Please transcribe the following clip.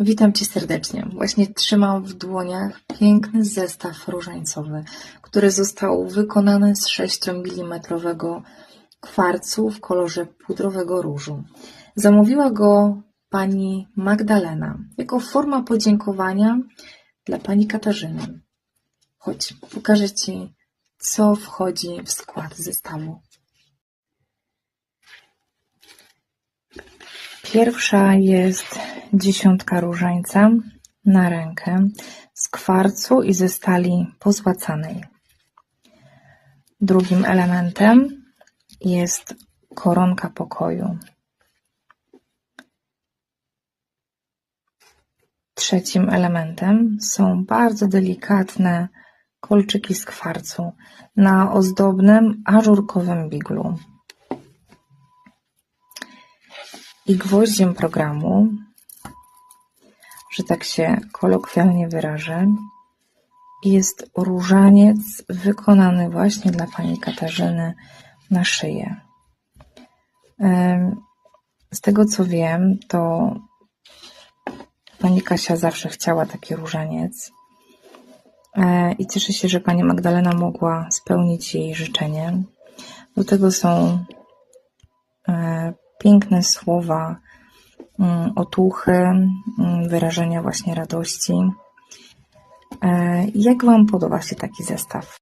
Witam Cię serdecznie. Właśnie trzymam w dłoniach piękny zestaw różańcowy, który został wykonany z 6 mm kwarcu w kolorze pudrowego różu. Zamówiła go pani Magdalena jako forma podziękowania dla pani Katarzyny. Chodź, pokażę Ci, co wchodzi w skład zestawu. Pierwsza jest dziesiątka różańca na rękę z kwarcu i ze stali pozłacanej. Drugim elementem jest koronka pokoju. Trzecim elementem są bardzo delikatne kolczyki z kwarcu na ozdobnym ażurkowym biglu. I gwoździem programu, że tak się kolokwialnie wyrażę, jest różaniec wykonany właśnie dla pani Katarzyny na szyję. Z tego co wiem, to pani Kasia zawsze chciała taki różaniec. E, I cieszę się, że pani Magdalena mogła spełnić jej życzenie. Do tego są e, piękne słowa otuchy, mm, wyrażenia właśnie radości. E, Jak Wam podoba się taki zestaw?